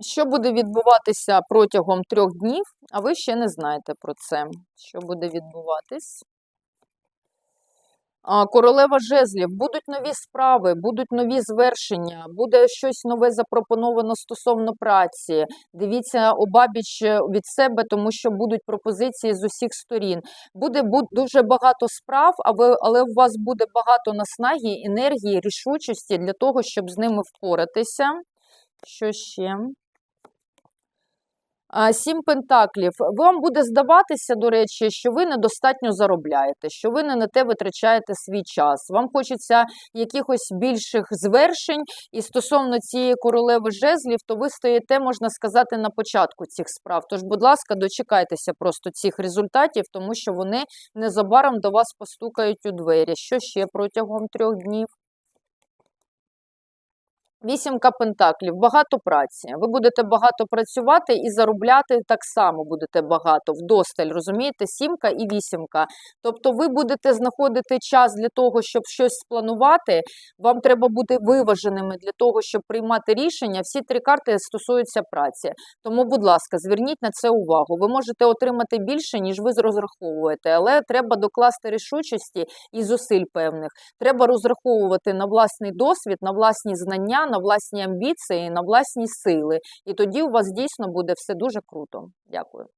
Що буде відбуватися протягом трьох днів, а ви ще не знаєте про це. Що буде відбуватись? Королева жезлів, будуть нові справи, будуть нові звершення, буде щось нове запропоновано стосовно праці. Дивіться обабіч е, від себе, тому що будуть пропозиції з усіх сторін. Буде дуже багато справ, але у вас буде багато наснаги, енергії, рішучості для того, щоб з ними впоратися. Що ще? Сім пентаклів. Вам буде здаватися, до речі, що ви недостатньо заробляєте, що ви не на те витрачаєте свій час. Вам хочеться якихось більших звершень. І стосовно цієї королеви жезлів, то ви стоїте, можна сказати, на початку цих справ. Тож, будь ласка, дочекайтеся просто цих результатів, тому що вони незабаром до вас постукають у двері. Що ще протягом трьох днів? Вісімка пентаклів, багато праці. Ви будете багато працювати і заробляти так само будете багато, вдосталь, розумієте? Сімка і вісімка. Тобто ви будете знаходити час для того, щоб щось спланувати. Вам треба бути виваженими для того, щоб приймати рішення. Всі три карти стосуються праці. Тому, будь ласка, зверніть на це увагу. Ви можете отримати більше, ніж ви розраховуєте, але треба докласти рішучості і зусиль певних. Треба розраховувати на власний досвід, на власні знання, на власні амбіції, на власні сили. І тоді у вас дійсно буде все дуже круто. Дякую.